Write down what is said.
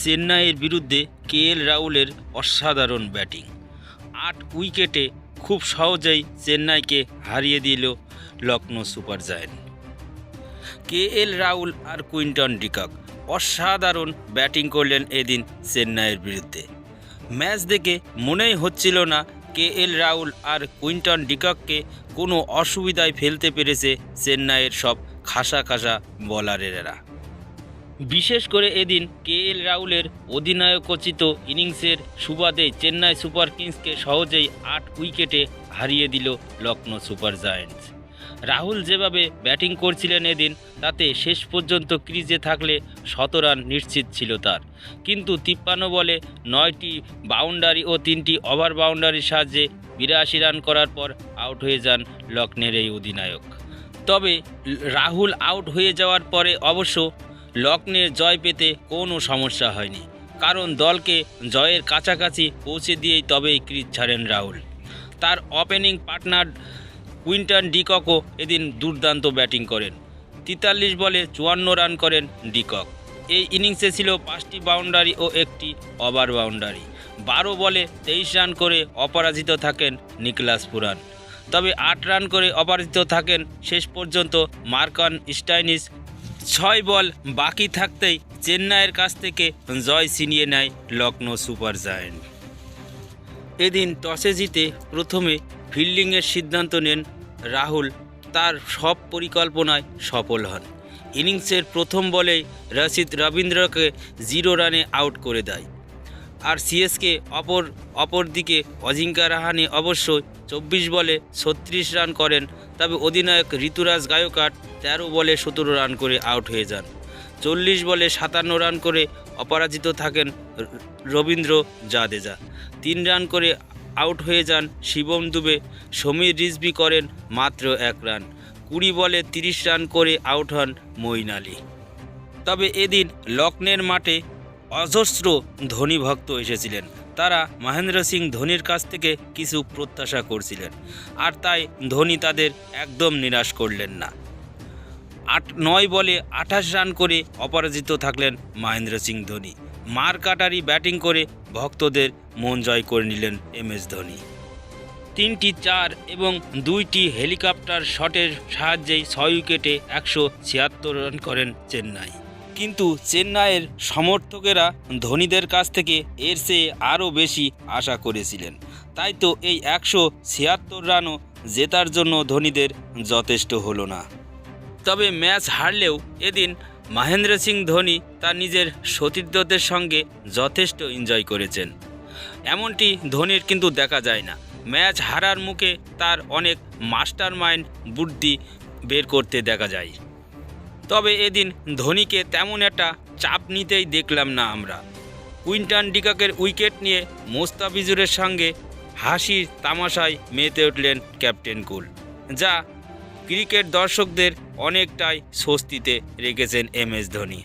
চেন্নাইয়ের বিরুদ্ধে কে এল রাহুলের অসাধারণ ব্যাটিং। আট উইকেটে খুব সহজেই চেন্নাইকে হারিয়ে দিল Lucknow super giant. K L Rahul আর কুইন্টন ডিকক অসাধারণ ব্যাটিং করলেন এদিন চেন্নাইয়ের বিরুদ্ধে। ম্যাচ দেখে মনেই হচ্ছিল না কে এল রাহুল আর কুইন্টন ডিকককে কোনো অসুবিধায় ফেলতে পেরেছে চেন্নাইয়ের সব খাসা খাসা বলারেরা। বিশেষ করে এদিন কে এল রাহুলের অধিনায়কোচিত ইনিংসের সুবাদে চেন্নাই সুপার কিংসকে সহজেই আট উইকেটে হারিয়ে দিল লখনৌ সুপার জায়েন্টস। রাহুল যেভাবে ব্যাটিং করছিলেন এদিন, তাতে শেষ পর্যন্ত ক্রিজে থাকলে শত রান নিশ্চিত ছিল তার। কিন্তু তিপ্পান্ন বলে নয়টি বাউন্ডারি ও তিনটি ওভার বাউন্ডারির সাহায্যে বিরাশি রান করার পর আউট হয়ে যান লক্ষ্ণের এই অধিনায়ক। তবে রাহুল আউট হয়ে যাওয়ার পরে অবশ্য লক্ষ্ণের জয় পেতে কোনো সমস্যা হয়নি। কারণ দলকে জয়ের কাছাকাছি পৌঁছে দিয়েই তবেই ক্রিজ ছাড়েন রাহুল। তার ওপেনিং পার্টনার কুইন্টন ডিককও এদিন দুর্দান্ত ব্যাটিং করেন। তেতাল্লিশ বলে চুয়ান্ন রান করেন ডিকক। এই ইনিংসে ছিল পাঁচটি বাউন্ডারি ও একটি ওভার বাউন্ডারি বারো বলে তেইশ রান করে অপরাজিত থাকেন নিকলাস পুরান। তবে আট রান করে অপরাজিত থাকেন শেষ পর্যন্ত মার্কান স্টাইনিস ছয় বল বাকি থাকতেই চেন্নাইয়ের কাছ থেকে জয় ছিনিয়ে নেয় লখনৌ সুপার জায়েন্ট। এদিন টসে জিতে প্রথমে ফিল্ডিংয়ের সিদ্ধান্ত নেন রাহুল। তার সব পরিকল্পনায় সফল হন। ইনিংসের প্রথম বলেই রশিদ রবীন্দ্রকে জিরো রানে আউট করে দেয়। আর সিএসকে অপর অপরদিকে অজিঙ্কা রাহানে অবশ্য চব্বিশ বলে ছত্রিশ রান করেন। তবে অধিনায়ক ঋতুরাজ গায়কাট তেরো বলে সতেরো রান করে আউট হয়ে যান। চল্লিশ বলে সাতান্ন রান করে অপরাজিত থাকেন রবীন্দ্র জাদেজা। তিন রান করে আউট হয়ে যান শিবম দুবে। সমীর রিজবি করেন মাত্র এক রান। কুড়ি বলে তিরিশ রান করে আউট হন মঈন আলী। তবে এদিন লক্ষ্ণের মাঠে অজস্র ধোনি ভক্ত এসেছিলেন। তারা মহেন্দ্র সিং ধোনির কাছ থেকে কিছু প্রত্যাশা করছিলেন। আর তাই ধোনি তাদের একদম নিরাশ করলেন না। আট নয় বলে আঠাশ রান করে অপরাজিত থাকলেন মহেন্দ্র সিং ধোনি। মার কাটারি ব্যাটিং করে ভক্তদের মন জয় করে নিলেন এম এস ধোনি। তিনটি চার এবং দুইটি হেলিকপ্টার শটের সাহায্যেই ছয় উইকেটে একশো ছিয়াত্তর রান করেন চেন্নাই। কিন্তু চেন্নাইয়ের সমর্থকেরা ধোনিদের কাছ থেকে এর চেয়ে আরও বেশি আশা করেছিলেন। তাই তো এই একশো ছিয়াত্তর রানও জেতার জন্য ধোনিদের যথেষ্ট হলো না। তবে ম্যাচ হারলেও এদিন মহেন্দ্র সিং ধোনি তার নিজের সতীর্থদের সঙ্গে যথেষ্ট এনজয় করেছেন। এমনটি ধোনির কিন্তু দেখা যায় না। ম্যাচ হারার মুখে তার অনেক মাস্টার মাইন্ড বুদ্ধি বের করতে দেখা যায়। তবে এদিন ধোনিকে তেমন একটা চাপ নিতেই দেখলাম না আমরা। কুইন্টান ডিকাকের উইকেট নিয়ে মোস্তাফিজুরের সঙ্গে হাসির তামাশায় মেতে উঠলেন ক্যাপ্টেন কুল, যা ক্রিকেট দর্শকদের অনেকটাই স্বস্তিতে রেখেছেন এম এস ধোনি।